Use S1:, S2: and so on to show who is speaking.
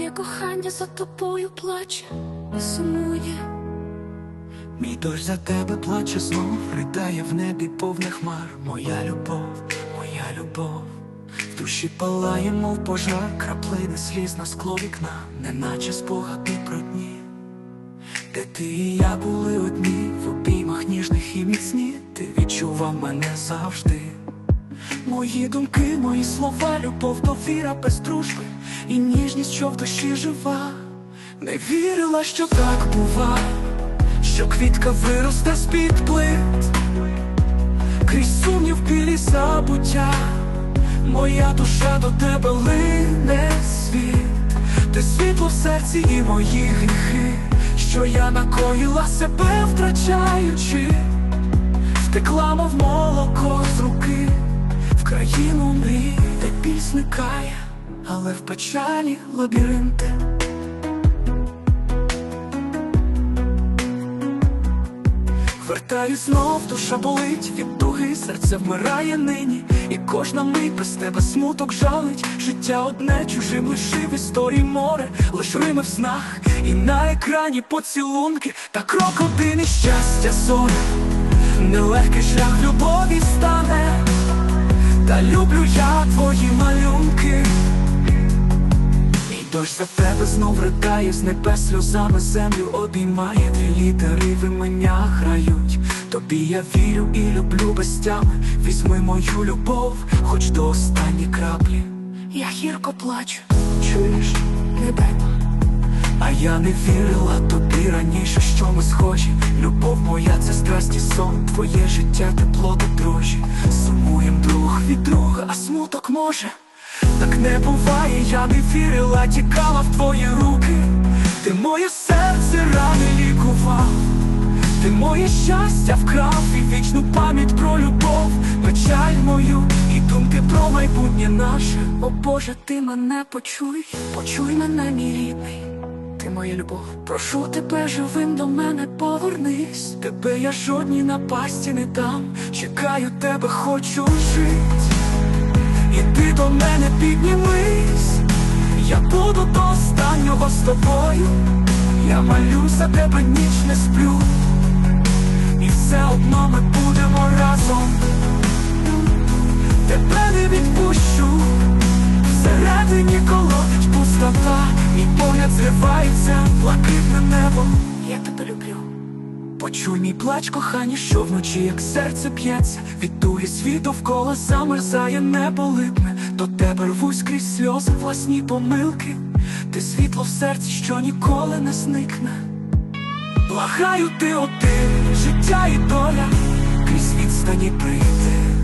S1: Моє кохання за тобою плаче і сумує.
S2: Мій дощ за тебе плаче знов, ридає в небі повне хмар. Моя любов, моя любов, в душі палає, мов пожар, краплини сліз на скло вікна, неначе спогади про дні. Де ти і я були одні, в обіймах ніжних і міцні, ти відчував мене завжди. Мої думки, мої слова, любов, довіра без дружби і ніжність, що в душі жива. Не вірила, що так бува, що квітка виросте з-під плит, крізь сумнів білі забуття, моя душа до тебе лине світ, ти світло в серці і мої гріхи, що я накоїла себе втрачаючи, втекла, мов молоко зникає, але в печалі лабіринти. Вертаюсь знов, душа болить, від туги серце вмирає нині, і кожна мить без тебе смуток жалить. Життя одне чужим лишив історії море, лиш рими в снах, і на екрані поцілунки, та крок один і щастя зоря. Нелегкий шлях любові стане, та люблю я твої малюнки. Мій дощ за тебе знов ридає, з небес сльозами землю обіймає, дві літери в іменях грають. Тобі я вірю і люблю без тями. Візьми мою любов, хоч до останньої краплі. Я гірко плачу, чуєш, небеба. А я не вірила тобі раніше, що ми схожі. Любов моя, це страсть і сон, твоє життя, тепло до дрожі. Сумуєм друг від друга, а смуток може. Так не буває, я не вірила, тікала в твої руки. Ти моє серце рани лікував, ти моє щастя вкрав і вічну пам'ять про любов, печаль мою і думки про майбутнє наше. О Боже, ти мене почуй, почуй мене, мій рідний. Моя любов, прошу тебе живим до мене повернись. Тебе я жодній напасті не дам. Чекаю тебе, хочу жить. І ти до мене піднімись, я буду до останнього з тобою. Я молю за тебе ніч не сплю, і все одно ми будемо разом. Тебе не відпущу, всередині колотить пустота, погляд зривається, блакитне небо. Я тебе люблю. Почуй мій плач, кохання, що вночі, як серце п'ється, від туги світ довкола замерзає, небо липне, до тебе рвусь крізь сльози, власні помилки, ти світло в серці, що ніколи не зникне. Благаю ти один, життя і доля, крізь відстані прийти.